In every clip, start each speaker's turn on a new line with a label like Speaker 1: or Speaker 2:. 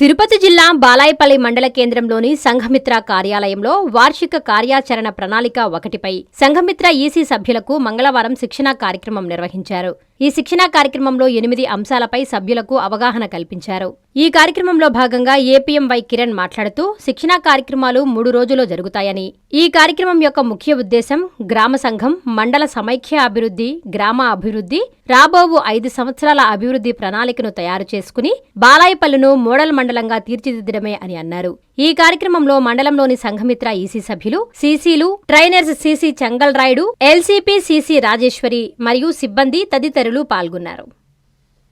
Speaker 1: తిరుపతి జిల్లా బాలాయపల్లి మండల కేంద్రంలోని సంఘమిత్ర కార్యాలయంలో వార్షిక కార్యాచరణ ప్రణాళిక ఒకటిపై సంఘమిత్ర ఈసీ సభ్యులకు మంగళవారం శిక్షణా కార్యక్రమం నిర్వహించారు. ఈ శిక్షణా కార్యక్రమంలో ఎనిమిది అంశాలపై సభ్యులకు అవగాహన కల్పించారు. ఈ కార్యక్రమంలో భాగంగా ఏపీఎంవై కిరణ్ మాట్లాడుతూ శిక్షణా కార్యక్రమాలు మూడు రోజుల్లో జరుగుతాయని. ఈ కార్యక్రమం యొక్క ముఖ్య ఉద్దేశం గ్రామ సంఘం మండల సమైక్య అభివృద్ధి గ్రామ అభివృద్ధి రాబోవు ఐదు సంవత్సరాల అభివృద్ధి ప్రణాళికను తయారు చేసుకుని బాలాయపల్లును మోడల్ మండలంగా తీర్చిదిద్దడమే అని అన్నారు. ఈ కార్యక్రమంలో మండలంలోని సంఘమిత్ర ఈసీ సభ్యులు సీసీలు trainers CC Chengal Rayudu LCP CC Rajeshwari మరియు సిబ్బంది తదితరులు పాల్గొన్నారు.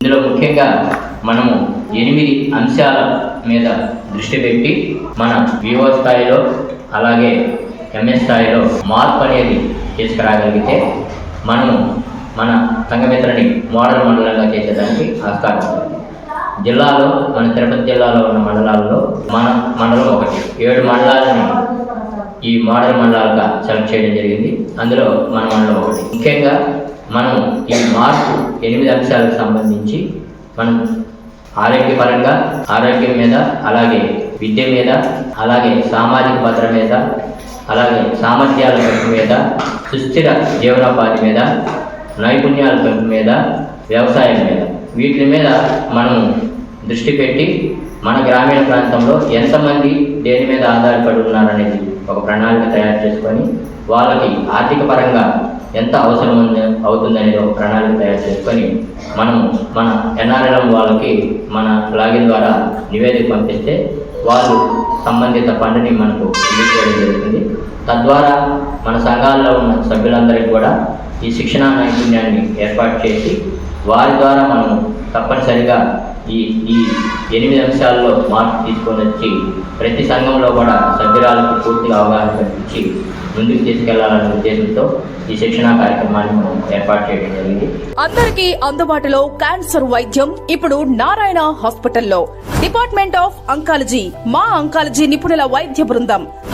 Speaker 2: ఇందులో ముఖ్యంగా మనము ఎనిమిది అంశాల మీద దృష్టి పెట్టి మన వివో స్థాయిలో అలాగే ఎంఎస్ స్థాయిలో మార్పు అనేది తీసుకురాగలిగితే మనము మన సంఘమిత్రని మోడల్ మండలంగా చేసేదానికి ఆస్కారం జిల్లాలో మన తిరుపతి జిల్లాలో ఉన్న మండలాల్లో మన మండలం ఒకటి ఏడు మండలాలని ఈ మోడల్ మండలాలుగా సెలెక్ట్ చేయడం జరిగింది. అందులో మన మండలం ఒకటి. ముఖ్యంగా మనం ఈ మార్పు ఎనిమిది అంశాలకు సంబంధించి మనం ఆరోగ్యపరంగా ఆరోగ్యం మీద అలాగే విద్య మీద అలాగే సామాజిక భద్ర మీద అలాగే సామర్థ్యాల పెంపు మీద సుస్థిర జీవనోపాధి మీద నైపుణ్యాల పెంపు మీద వ్యవసాయం మీద. వీటి మీద మనం దృష్టి పెట్టి మన గ్రామీణ ప్రాంతంలో ఎంతమంది దేని మీద ఆధారపడి ఉన్నారనేది ఒక ప్రణాళిక తయారు చేసుకొని వాళ్ళకి ఆర్థిక పరంగా ఎంత అవసరం ఉంది అవుతుందనేది ఒక ప్రణాళిక తయారు చేసుకొని మనం మన ఎన్ఆర్ఎల్ఎం వాళ్ళకి మన లాగిన్ ద్వారా నివేదిక పంపిస్తే వాళ్ళు సంబంధిత ఫండ్ని మనకు రిలీజ్ చేయడం జరుగుతుంది. తద్వారా మన సంఘాల్లో ఉన్న సభ్యులందరికీ కూడా ఈ శిక్షణా నైపుణ్యాన్ని ఏర్పాటు చేసి వారి ద్వారా మనము తప్పనిసరిగా ఈ ఈ ఎనిమిది అంశాల్లో మార్పు తీసుకొని వచ్చి ప్రతి సంఘంలో కూడా సభ్యురాలకు పూర్తిగా అవగాహన కల్పించి ముందుకు తీసుకెళ్ళాలనే ఉద్దేశంతో ఈ శిక్షణా కార్యక్రమాన్ని మనం ఏర్పాటు చేయడం జరిగింది.
Speaker 3: అందరికీ అందుబాటులో క్యాన్సర్ వైద్యం ఇప్పుడు నారాయణ హాస్పిటల్లో. డిపార్ట్మెంట్ ఆఫ్ అంకాలజీ మా అంకాలజీ నిపుణుల వైద్య బృందం.